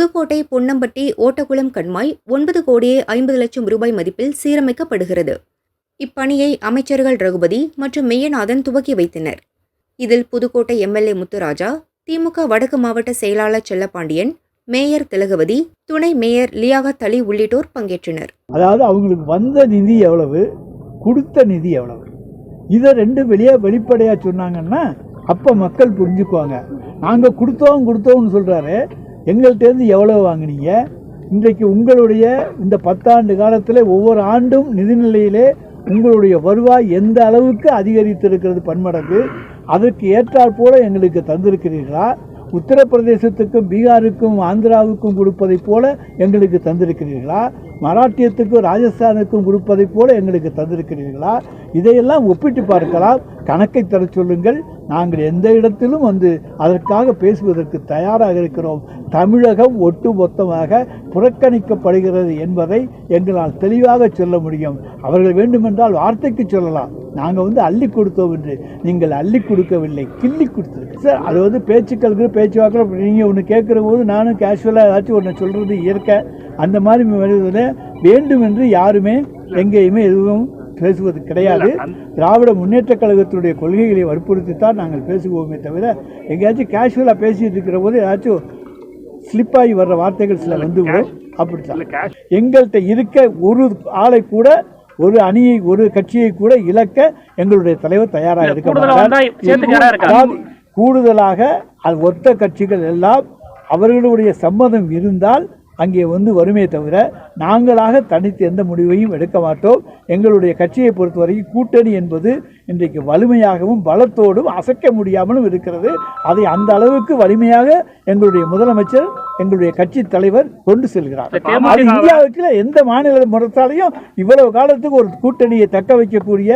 புதுக்கோட்டை பொன்னம்பட்டி ஓட்டகுளம் கண்மாய் ஒன்பது கோடியே ஐம்பது லட்சம் ரூபாய் மதிப்பில் சீரமைக்கப்படுகிறது. இப்பணியை அமைச்சர்கள் ரகுபதி மற்றும் மெய்யநாதன் துவக்கி வைத்தனர். இதில் புதுக்கோட்டை எம்எல்ஏ முத்துராஜா திமுக வடக்கு மாவட்ட செயலாளர் செல்லப்பாண்டியன் மேயர் திலகவதி துணை மேயர் லியாகத் அலி உள்ளிட்டோர் பங்கேற்றனர். அதாவது அவங்களுக்கு வந்த நிதி எவ்வளவு கொடுத்த நிதி எவ்வளவு? இதை ரெண்டு வெளியே வெளிப்படையாக சொன்னாங்கன்னா அப்போ மக்கள் புரிஞ்சுக்குவாங்க. நாங்கள் கொடுத்தோம் கொடுத்தோம்னு சொல்கிறாரு எங்கள்கிட்டேருந்து எவ்வளோ வாங்குனீங்க? இன்றைக்கு உங்களுடைய இந்த பத்தாண்டு காலத்தில் ஒவ்வொரு ஆண்டும் நிதிநிலையிலே உங்களுடைய வருவாய் எந்த அளவுக்கு அதிகரித்திருக்கிறது பன்மடங்கு அதற்கு ஏற்றாற் போல எங்களுக்கு தந்திருக்கிறீர்களா? உத்தரப்பிரதேசத்துக்கும் பீகாருக்கும் ஆந்திராவுக்கும் கொடுப்பதைப் போல எங்களுக்கு தந்திருக்கிறீர்களா? மராட்டியத்துக்கும் ராஜஸ்தானுக்கும் கொடுப்பதைப் போல எங்களுக்கு தந்திருக்கிறீர்களா? இதையெல்லாம் ஒப்பிட்டு பார்க்கலாம். கணக்கை தர சொல்லுங்கள். நாங்கள் எந்த இடத்திலும் வந்து அதற்காக பேசுவதற்கு தயாராக இருக்கிறோம். தமிழகம் ஒட்டுமொத்தமாக புறக்கணிக்கப்படுகிறது என்பதை எங்களால் தெளிவாக சொல்ல முடியும். அவர்கள் வேண்டுமென்றால் வார்த்தைக்கு சொல்லலாம். நாங்கள் வந்து அள்ளி கொடுத்தோம் என்று. நீங்கள் அள்ளி கொடுக்கவில்லை கிள்ளி கொடுத்துருக்கு சார் அது வந்து பேச்சுக்களுக்கு பேச்சுவாக்கில் நீங்கள் ஒன்று கேட்குற போது நானும் கேஷுவலாக ஏதாச்சும் ஒன்று சொல்கிறது இயற்கை. அந்த மாதிரி வருவதில் வேண்டும் என்று யாருமே எங்கேயுமே எதுவும் பேசுவது கிடையாது. திராவிட முன்னேற்ற கழகத்தினுடைய கொள்கைகளை வற்புறுத்தி தான் நாங்கள் பேசுவோமே தவிர எங்கேயாச்சும் கேஷுவலாக பேசிட்டு இருக்கிற போது ஏதாச்சும் ஸ்லிப்பாகி வர்ற வார்த்தைகள் சில வந்து அப்படித்தான். எங்கள்கிட்ட இருக்க ஒரு ஆளை கூட ஒரு அணியை ஒரு கட்சியை கூட இழக்க எங்களுடைய தலைவர் தயாராக இருக்க? அதாவது கூடுதலாக அது ஒத்த கட்சிகள் எல்லாம் அவர்களுடைய சம்மதம் இருந்தால் அங்கே வந்து வருமே தவிர நாங்களாக தனித்து எந்த முடிவையும் எடுக்க மாட்டோம். எங்களுடைய கட்சியை பொறுத்தவரைக்கும் கூட்டணி என்பது இன்றைக்கு வலிமையாகவும் பலத்தோடும் அசைக்க முடியாமலும் இருக்கிறது. அதை அந்த அளவுக்கு வலிமையாக எங்களுடைய முதலமைச்சர் எங்களுடைய கட்சி தலைவர் கொண்டு செல்கிறார். அது இந்தியாவுக்கு எந்த மாநில முறைத்தாலையும் இவ்வளவு காலத்துக்கு ஒரு கூட்டணியை தக்க வைக்கக்கூடிய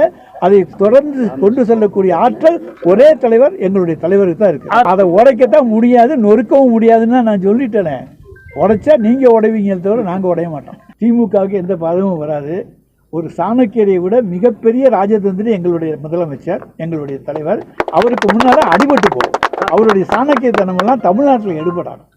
அதை தொடர்ந்து கொண்டு செல்லக்கூடிய ஆற்றல் ஒரே தலைவர் எங்களுடைய தலைவருக்கு தான் இருக்கு. அதை உடைக்கத்தான் முடியாது நொறுக்கவும் முடியாதுன்னு தான் நான் சொல்லிட்டேனே. உடைச்சா நீங்கள் உடைவீங்களே தவிர நாங்கள் உடைய மாட்டோம். திமுகவுக்கு எந்த பாதமும் வராது. ஒரு சாணக்கியரை விட மிகப்பெரிய ராஜதந்திரி எங்களுடைய முதலமைச்சர் எங்களுடைய தலைவர். அவருக்கு முன்னால் அடிபட்டு போகும். அவருடைய சாணக்கியத்தனமெல்லாம் தமிழ்நாட்டில் எடுபடாது